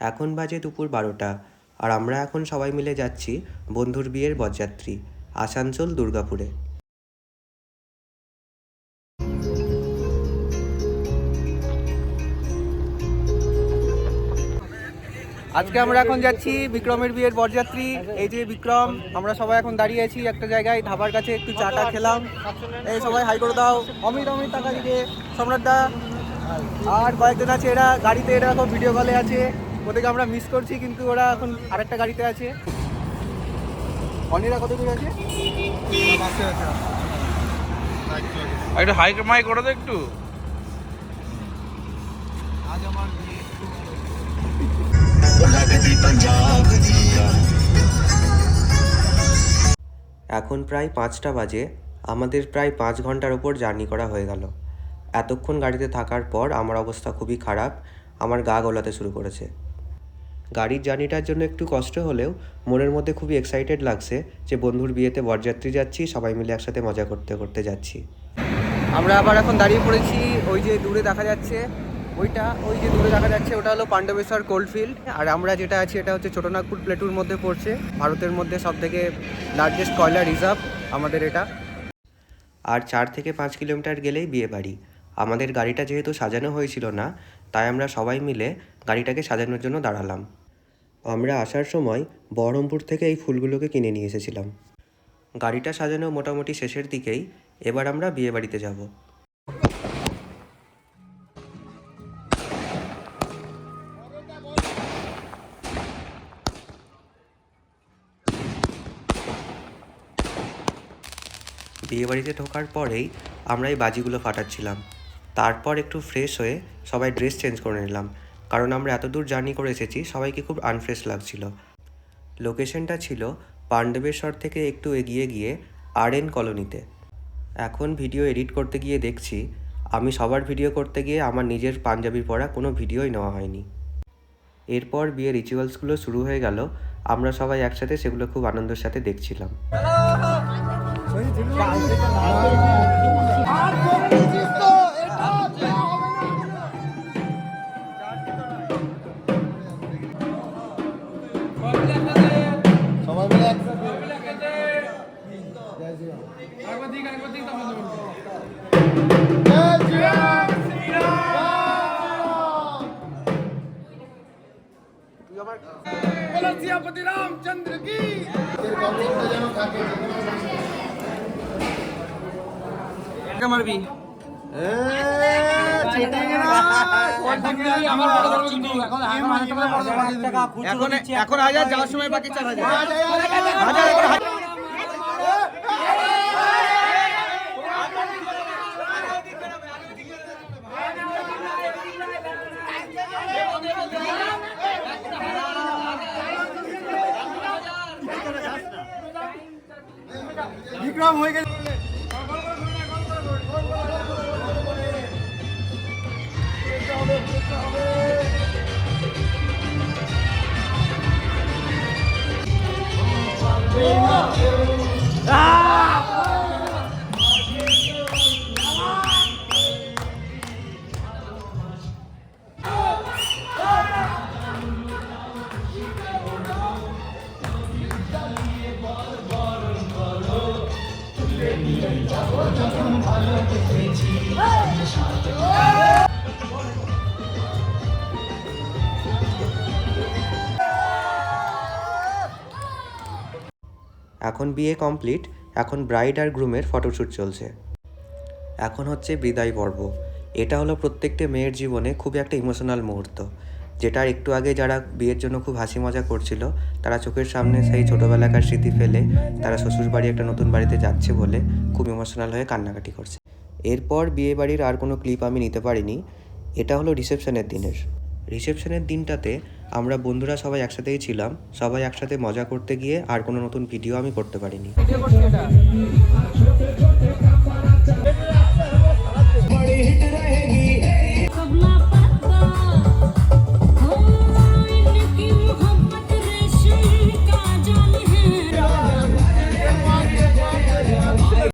এখন বাজে দুপুর বারোটা, আর আমরা এখন সবাই মিলে যাচ্ছি বন্ধুর বিয়ের বরযাত্রী, আসানসোল দুর্গাপুরে। আজকে আমরা এখন যাচ্ছি বিক্রমের বিয়ের বরযাত্রী। এই যে বিক্রম, আমরা সবাই এখন দাঁড়িয়ে আছি একটা জায়গায়, ধাবার কাছে একটু চাটা খেলাম। এই সবাই হাই করে দাও। অমিত অমিত টাকা দিকে। সম্রাট দা আর কয়েকজন আছে এরা, গাড়িতে এরা এখন ভিডিও কলে আছে। ওদেরকে আমরা মিস করছি কিন্তু ওরা এখন আরেকটা গাড়িতে আছে। অনিরা কত দূর আছে? একটু হাই মাই করে দে একটু। এখন প্রায় পাঁচটা বাজে আমাদের প্রায় পাঁচ ঘণ্টার ওপর জার্নি করা হয়ে গেল। এতক্ষণ গাড়িতে থাকার পর আমার অবস্থা খুবই খারাপ আমার গা গলাতে শুরু করেছে। গাড়ির জার্নিটার জন্য একটু কষ্ট হলেও মনের মধ্যে খুবই এক্সাইটেড লাগছে যে বন্ধুর বিয়েতে বরযাত্রী যাচ্ছি সবাই মিলে একসাথে মজা করতে করতে যাচ্ছি। আমরা আবার এখন দাঁড়িয়ে পড়েছি ওই যে দূরে দেখা যাচ্ছে ওইটা ওই যে দূরে দেখা যাচ্ছে ওটা হলো পাণ্ডবেশ্বর কোল্ডফিল্ড আর আমরা যেটা আছি এটা হচ্ছে ছোটনাগপুর প্লেটুর মধ্যে পড়ছে ভারতের মধ্যে সব থেকে লার্জেস্ট কয়লা রিজার্ভ আমাদের এটা। আর চার থেকে পাঁচ কিলোমিটার গেলেই বিয়ে বাড়ি। আমাদের গাড়িটা যেহেতু সাজানো হয়েছিল না তাই আমরা সবাই মিলে গাড়িটাকে সাজানোর জন্য দাঁড়ালাম। আমরা আসার সময় বহরমপুর থেকে এই ফুলগুলোকে কিনে নিয়ে এসেছিলাম। গাড়িটা সাজানো মোটামুটি শেষের দিকেই এবার আমরা বিয়ে বাড়িতে যাব। বিয়েবাড়িতে ঢোকার পরেই আমরা এই বাজিগুলো ফাটাচ্ছিলাম। তারপর একটু ফ্রেশ হয়ে সবাই ড্রেস চেঞ্জ করে নিলাম। কারণ আমরা এত দূর জার্নি করে এসেছি, সবাইকে খুব আনফ্রেশ লাগছিল। লোকেশনটা ছিল পাণ্ডবেশ্বর থেকে একটু এগিয়ে গিয়ে আর এন কলোনিতে। এখন ভিডিও এডিট করতে গিয়ে দেখছি, আমি সবার ভিডিও করতে গিয়ে আমার নিজের পাঞ্জাবির পরা কোনো ভিডিওই নেওয়া হয়নি। এরপর বিয়ে রিচুয়ালসগুলো শুরু হয়ে গেল, আমরা সবাই একসাথে সেগুলো খুব আনন্দের সাথে দেখছিলাম। মারবি এখন এখন হাজার যাওয়ার সময় বাকি চার হাজার হাজার এবার হাজার। বিক্রম হয়ে গেছে। এখন বিয়ে কমপ্লিট, এখন ব্রাইড আর গ্রুমের ফটোশ্যুট চলছে। এখন হচ্ছে বিদায় পর্ব। এটা হলো প্রত্যেকটা মেয়ের জীবনে খুবই একটা ইমোশনাল মুহূর্ত। যেটা একটু আগে যারা বিয়ের জন্য খুব হাসি মজা করছিল, তারা চোখের সামনে সেই ছোটোবেলাকার স্মৃতি ফেলে তারা শ্বশুর বাড়ি একটা নতুন বাড়িতে যাচ্ছে বলে খুব ইমোশনাল হয়ে কান্নাকাটি করছে। এরপর বিয়ে বাড়ির আর কোনো ক্লিপ আমি নিতে পারিনি, এটা হলো রিসেপশনের দিনের। রিসেপশনের দিনটাতে আমরা বন্ধুরা সবাই একসাথেই ছিলাম, সবাই একসাথে মজা করতে গিয়ে আর কোনো নতুন ভিডিও আমি করতে পারিনি।